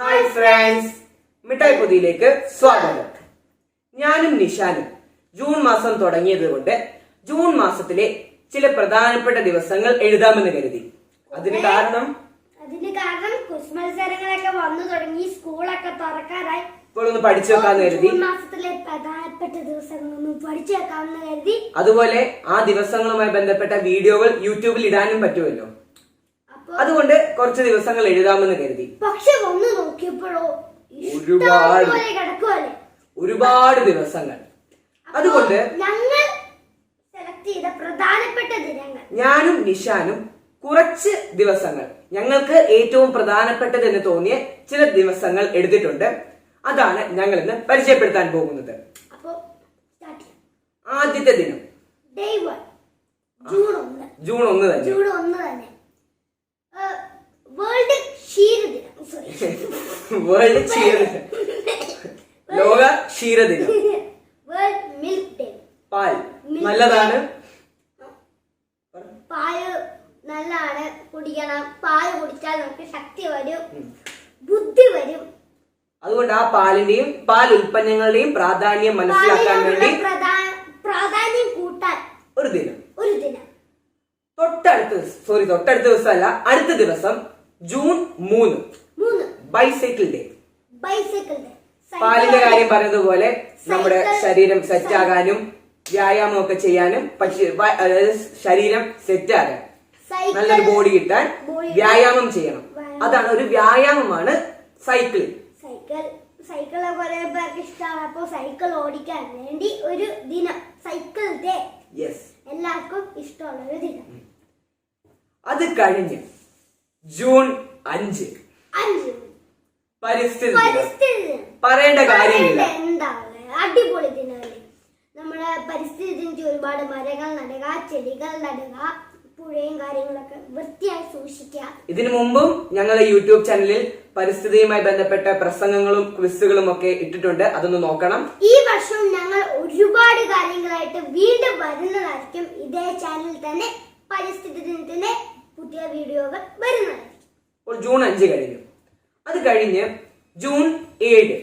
Hi friends മിഠായി പൊതിയിലേക്ക് സ്വാഗതം. ഞാനും നിഷാനും ജൂൺ മാസം തുടങ്ങിയത് കൊണ്ട് ജൂൺ മാസത്തിലെ ചില പ്രധാനപ്പെട്ട ദിവസങ്ങൾ എഴുതാമെന്ന് കരുതി. അതിന് കാരണം? അതിന് കാരണം ക്വിസ് മത്സരങ്ങളൊക്കെ വന്നു തുടങ്ങി സ്കൂളൊക്കെ തുറക്കാറായി. ഇപ്പോൾ ഒന്ന് പഠിച്ചു വെക്കാന്ന് കരുതി. ജൂൺ മാസത്തിലെ പ്രധാനപ്പെട്ട ദിവസങ്ങളൊന്നും പഠിച്ചു വെക്കാമെന്ന് കരുതി. അതുപോലെ ആ ദിവസങ്ങളുമായി ബന്ധപ്പെട്ട വീഡിയോകൾ യൂട്യൂബിൽ ഇടാനും പറ്റുമല്ലോ. അതുകൊണ്ട് കുറച്ച് ദിവസങ്ങൾ എഴുതാമെന്ന് കരുതി. പക്ഷെ വന്നു നോക്കിയപ്പോഴോ ഒരുപാട്. ഒരുപാട് ദിവസങ്ങൾ. അതുകൊണ്ട് ഞങ്ങൾ സെലക്ട് ചെയ്ത പ്രധാനപ്പെട്ട ദിനങ്ങൾ. ഞാനും നിഷാനും കുറച്ച് ദിവസങ്ങൾ. ഞങ്ങൾക്ക് ഏറ്റവും പ്രധാനപ്പെട്ടത് എന്ന് തോന്നിയ ചില ദിവസങ്ങൾ എടുത്തിട്ടുണ്ട്. അതാണ് ഞങ്ങൾ ഇന്ന് പരിചയപ്പെടുത്താൻ പോകുന്നത്. ആദ്യത്തെ ദിനം. ജൂൺ ഒന്ന് തന്നെ ജൂൺ ഒന്ന് തന്നെ വേൾഡ് ക്ഷീര ദിനം സോറി വേൾഡ് ക്ഷീര ലോക ക്ഷീരദിനം. പാൽ. നല്ലതാണ്. പാൽ നല്ലതാണ്. കുടിക്കണം. പാൽ കുടിച്ചാൽ നമുക്ക് ശക്തി വരും. ബുദ്ധി വരും. അതുകൊണ്ട് ആ പാലിന്റെയും പാൽ ഉൽപ്പന്നങ്ങളുടെയും പ്രാധാന്യം മനസ്സിലാക്കാൻ വേണ്ടി പ്രാധാന്യം കൂട്ടാൻ ഒരു ദിനം. ഒരു ദിനം. തൊട്ടടുത്ത സോറി തൊട്ടടുത്ത ദിവസമല്ല അടുത്ത ദിവസം ജൂൺ മൂന്ന്. മൂന്ന്. ബൈസൈക്കിൾ ഡേ ബൈസൈക്കിൾ ഡേ പാലിന്റെ കാര്യം പറഞ്ഞതുപോലെ നമ്മുടെ ശരീരം സെറ്റ് ആകാനും വ്യായാമം ഒക്കെ ചെയ്യാനും പക്ഷേ അതായത് ശരീരം സെറ്റ് ആകാൻ. സൈക്കിൾ നല്ലൊരു ബോഡി കിട്ടാൻ വ്യായാമം ചെയ്യണം. അതാണ് ഒരു വ്യായാമമാണ് സൈക്കിൾ സൈക്കിൾ സൈക്കിളെ കുറെ പേർക്ക് ഇഷ്ടമാണ് അപ്പോൾ സൈക്കിൾ ഓടിക്കാൻ വേണ്ടി ഒരു ദിനം സൈക്കിൾ ഡേ യെസ് എല്ലാവർക്കും ഇഷ്ടമുള്ള ഒരു ദിനം. അത് കഴിഞ്ഞ് ജൂൺ അഞ്ച്. അഞ്ച്. പരിസ്ഥിതി പറയേണ്ട കാര്യമില്ല. അടിപൊളി ദിനമല്ലേ നമ്മുടെ പരിസ്ഥിതി ദിനത്തിൽ ഒരുപാട് മരങ്ങൾ നടുക ചെടികൾ നടുക പുഴയും കാര്യങ്ങളൊക്കെ വൃത്തിയായി സൂക്ഷിക്കുക. ഇതിനു മുമ്പും ഞങ്ങൾ യൂട്യൂബ് ചാനലിൽ പരിസ്ഥിതിയുമായി ബന്ധപ്പെട്ട പ്രസംഗങ്ങളും ക്വിസുകളും ഒക്കെ ഇട്ടിട്ടുണ്ട്. അതൊന്ന് നോക്കണം. ഈ വർഷം ഞങ്ങൾ ഒരുപാട് കാര്യങ്ങളായിട്ട് വീണ്ടും വരുന്നതായിരിക്കും. ഇതേ ചാനലിൽ തന്നെ പരിസ്ഥിതി ദിനത്തിന്റെ പുതിയ വീഡിയോകൾ വരുന്നതായിരിക്കും. അപ്പോൾ ജൂൺ അഞ്ച് കഴിഞ്ഞു. അത് കഴിഞ്ഞ് ജൂൺ ഏഴ്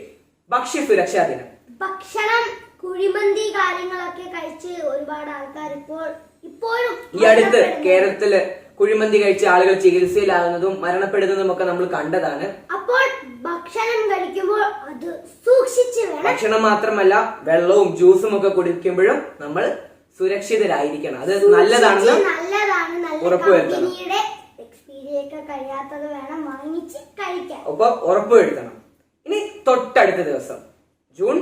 ഭക്ഷ്യസുരക്ഷാ ദിനം. ഭക്ഷണം കുഴിമന്തി കാര്യങ്ങളൊക്കെ കഴിച്ച് ഒരുപാട് ആൾക്കാർ ഇപ്പോൾ ഇപ്പോഴും ഈ അടുത്ത് കേരളത്തിൽ കുഴിമന്തി കഴിച്ച ആളുകൾ ചികിത്സയിലാകുന്നതും മരണപ്പെടുന്നതും ഒക്കെ നമ്മൾ കണ്ടതാണ്. അപ്പോൾ ഭക്ഷണം കഴിക്കുമ്പോൾ അത് സൂക്ഷിച്ച് വേണം. ഭക്ഷണം മാത്രമല്ല വെള്ളവും ജ്യൂസും ഒക്കെ കുടിക്കുമ്പോഴും നമ്മൾ സുരക്ഷിതരായിരിക്കണം. അത് നല്ലതാണെന്ന് നല്ലതാണ് നല്ല ഉറപ്പുവരുത്തണം. കമ്പനിയുടെ ഒക്കെ കഴിയാത്തത് വേണം വാങ്ങിച്ച് കഴിക്കാൻ ഒപ്പം ഉറപ്പുവരുത്തണം ഇനി തൊട്ടടുത്ത ദിവസം. ജൂൺ?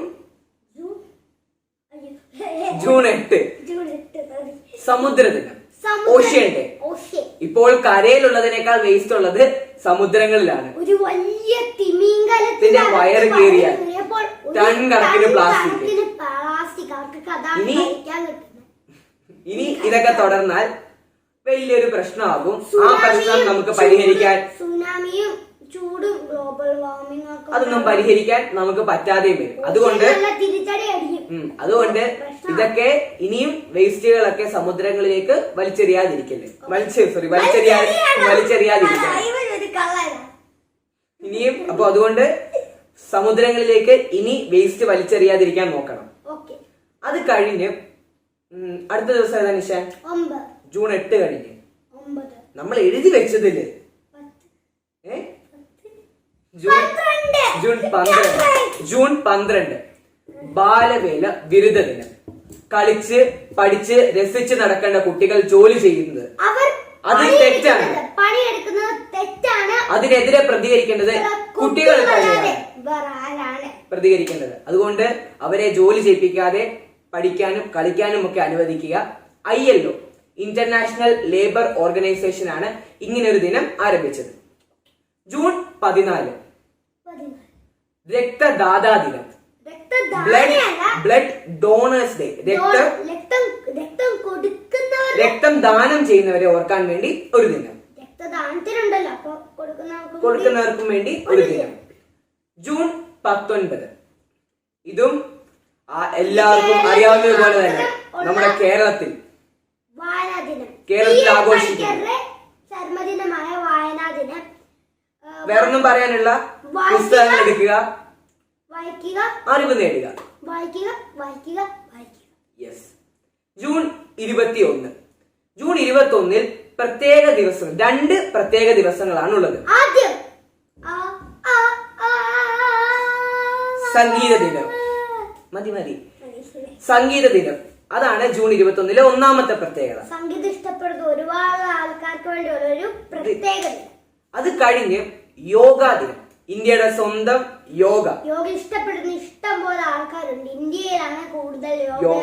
ജൂൺ? എട്ട്. സമുദ്ര ദിനം. Ocean day. ഇപ്പോൾ കരയിലുള്ളതിനേക്കാൾ വേസ്റ്റ് ഉള്ളത് സമുദ്രങ്ങളിലാണ്. ഒരു വലിയ തിമിംഗലത്തിന്റെ വയർ ഒരു ടൺ കണക്കിന് പ്ലാസ്റ്റിക്. ഇനി ഇതൊക്കെ തുടർന്നാൽ വലിയൊരു പ്രശ്നമാകും. ആ പ്രശ്നം നമുക്ക് പരിഹരിക്കാൻ സുനാമിയും ചൂടും ഗ്ലോബൽ വാർമിംഗ് അതൊന്നും പരിഹരിക്കാൻ നമുക്ക് പറ്റാതെ വരും. അതുകൊണ്ട് അതുകൊണ്ട് ഇതൊക്കെ ഇനിയും വേസ്റ്റുകളൊക്കെ സമുദ്രങ്ങളിലേക്ക് വലിച്ചെറിയാതിരിക്കല്ലേ വലിച്ച സോറി വലിച്ചെറിയാ കള്ളനാ. ഇനിയും അപ്പൊ അതുകൊണ്ട് സമുദ്രങ്ങളിലേക്ക് ഇനി വേസ്റ്റ് വലിച്ചെറിയാതിരിക്കാൻ നോക്കണം. അത് കഴിഞ്ഞ് അടുത്ത ദിവസം ഏതാ നിഷ? ഒമ്പത്. ജൂൺ എട്ട് കഴിഞ്ഞ്. നമ്മൾ എഴുതി വെച്ചതില്ലേ ഏ? ജൂൺ പന്ത്രണ്ട്. ജൂൺ പന്ത്രണ്ട്. ജൂൺ പന്ത്രണ്ട്. ബാലവേല ബിരുദ ദിനം. കളിച്ച് പഠിച്ച് രസിച്ച് നടക്കേണ്ട കുട്ടികൾ ജോലി ചെയ്യുന്നത്. അത് തെറ്റാണ്. അതിനെതിരെ പ്രതികരിക്കേണ്ടത് കുട്ടികൾ പ്രതികരിക്കേണ്ടത്. അതുകൊണ്ട് അവരെ ജോലി ചെയ്യിപ്പിക്കാതെ പഠിക്കാനും കളിക്കാനും ഒക്കെ അനുവദിക്കുക. I O. International labour organisation ആണ് ഇങ്ങനെ ഒരു ദിനം ആരംഭിച്ചത്. ജൂൺ പതിനാല്. രക്തദാതാ ദിനം. Blood blood donors day. രക്തം രക്തം ദാനം ചെയ്യുന്നവരെ ഓർക്കാൻ വേണ്ടി ഒരു ദിനം. കൊടുക്കുന്നവർക്ക് കൂടി കൊടുക്കുന്നവർക്കും വേണ്ടി ഒരു ദിനം. ജൂൺ പത്തൊൻപത്. ഇതും എല്ലാവർക്കും അറിയാവുന്നതുപോലെ തന്നെ. നമ്മുടെ കേരളത്തിൽ കേരളത്തിൽ വായനാ ദിനം വേറൊന്നും പറയാനുള്ള പുസ്തകങ്ങൾ എടുക്കുക വായിക്കുക അറിവ് നേടുക വായിക്കുക വായിക്കുക വായിക്കുക യെസ് ജൂൺ ഇരുപത്തി ഒന്ന് ജൂൺ ഇരുപത്തി ഒന്നിൽ പ്രത്യേക ദിവസം രണ്ട് പ്രത്യേക ദിവസങ്ങളാണ് ഉള്ളത് ആദ്യം സംഗീത ദിനം. മതി മതി, സംഗീത ദിനം അതാണ് ജൂൺ ഇരുപത്തി ഒന്നിലെ ഒന്നാമത്തെ പ്രത്യേകത. സംഗീതം ഇഷ്ടപ്പെടുന്ന ഒരുപാട് ആൾക്കാർക്ക് വേണ്ടിയുള്ള ഒരു പ്രത്യേകത. അത് കഴിഞ്ഞ് യോഗാ ദിനം. ഇന്ത്യയുടെ സ്വന്തം യോഗ. യോഗ ഇഷ്ടപ്പെടുന്ന ഇഷ്ടം പോലെ ആൾക്കാരുണ്ട്. ഇന്ത്യയിലാണ് കൂടുതൽ യോഗ.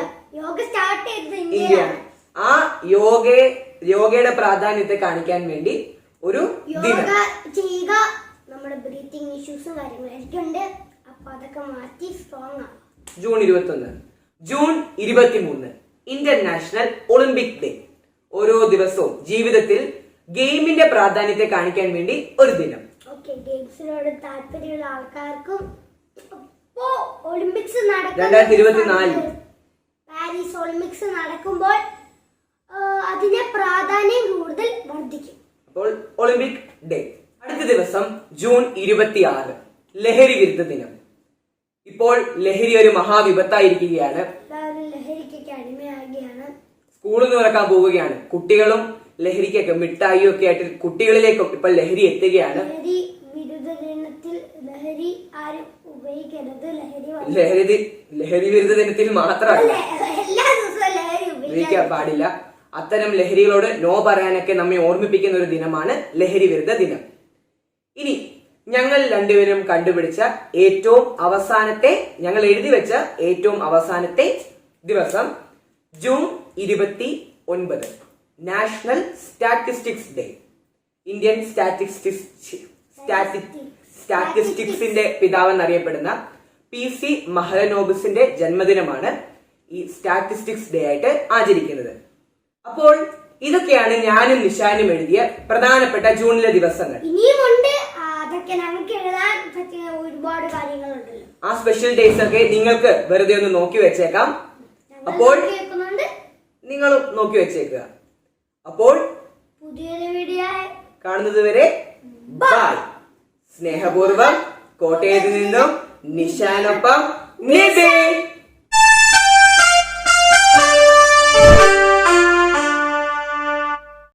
യോഗ സ്റ്റാർട്ട് ചെയ്തത് ഇന്ത്യയാണ്. ആ യോഗയെ യോഗയുടെ പ്രാധാന്യത്തെ കാണിക്കാൻ വേണ്ടി ഒരു യോഗ ചെയ്യുക. നമ്മുടെ ബ്രീത്തിങ് ഇഷ്യൂസും കാര്യങ്ങളും ഉണ്ട് അപ്പൊ അതൊക്കെ മാറ്റി സ്ട്രോങ് ആണ്. ജൂൺ ഇരുപത്തി ഒന്ന് ജൂൺ ഇരുപത്തിമൂന്ന് ഇന്റർനാഷണൽ ഒളിമ്പിക് ഡേ ഓരോ ദിവസവും ജീവിതത്തിൽ ഗെയിമിന്റെ പ്രാധാന്യത്തെ കാണിക്കാൻ വേണ്ടി ഒരു ദിനം. ഓക്കെ ഗെയിംസിനോട് താല്പര്യമുള്ള ആൾക്കാർക്കും ഇപ്പോ ഒളിമ്പിക്സ് രണ്ടായിരത്തി ഇരുപത്തിനാലിൽ. പാരീസ് ഒളിമ്പിക്സ് നടക്കുമ്പോൾ അതിന്റെ പ്രാധാന്യം കൂടുതൽ വർദ്ധിക്കും. അപ്പോൾ ഒളിമ്പിക് ഡേ അടുത്ത ദിവസം ജൂൺ ഇരുപത്തിയാറ് ലഹരി വിരുദ്ധ ദിനം. ഇപ്പോൾ ലഹരി ഒരു മഹാവിപത്തായിരിക്കുകയാണ്. സ്കൂളിൽ നിന്ന് തുറക്കാൻ പോവുകയാണ്. കുട്ടികളും ലഹരിക്കൊക്കെ മിഠായിയും ഒക്കെ ആയിട്ട് കുട്ടികളിലേക്ക് ഇപ്പൊ ലഹരി എത്തുകയാണ്. ലഹരി വിരുദ്ധ ദിനത്തിൽ ലഹരി വിരുദ്ധ ദിനത്തിൽ മാത്രമല്ല ഉപയോഗിക്കാൻ പാടില്ല. അത്തരം ലഹരികളോട് നോ പറയാനൊക്കെ നമ്മെ ഓർമ്മിപ്പിക്കുന്ന ഒരു ദിനമാണ് ലഹരി വിരുദ്ധ ദിനം. ഇനി ഞങ്ങൾ രണ്ടുപേരും കണ്ടുപിടിച്ച ഏറ്റവും അവസാനത്തെ ഞങ്ങൾ എഴുതി വെച്ച ഏറ്റവും അവസാനത്തെ ദിവസം ജൂൺ ഇരുപത്തി ഒൻപത് national statistics day Indian statistics സ്റ്റാറ്റിസ്റ്റിക്സിന്റെ പിതാവ് എന്നറിയപ്പെടുന്ന പി സി മഹലനോബിസിന്റെ ജന്മദിനമാണ് ഈ സ്റ്റാറ്റിസ്റ്റിക്സ് ഡേ ആയിട്ട് ആചരിക്കുന്നത്. അപ്പോൾ ഇതൊക്കെയാണ് ഞാനും നിഷാനും എഴുതിയ പ്രധാനപ്പെട്ട ജൂണിലെ ദിവസങ്ങൾ. ഇനിയുമുണ്ട്. ആ, അതൊക്കെ നമുക്ക് എഴുതാൻ പറ്റിയ ഒരുപാട് കാര്യങ്ങളുണ്ടല്ലോ. ആ സ്പെഷ്യൽ ഡേയ്സ് ഒക്കെ നിങ്ങൾക്ക് വെറുതെ ഒന്ന് നോക്കി വെച്ചേക്കാം. അപ്പോൾ നിങ്ങളും നോക്കി വെച്ചേക്കുക. അപ്പോൾ പുതിയൊരു വീഡിയോ കാണുന്നത് വരെ ബൈ സ്നേഹപൂർവം കോട്ടയത്ത് നിന്നും നിശാനൊപ്പം നിതിൻ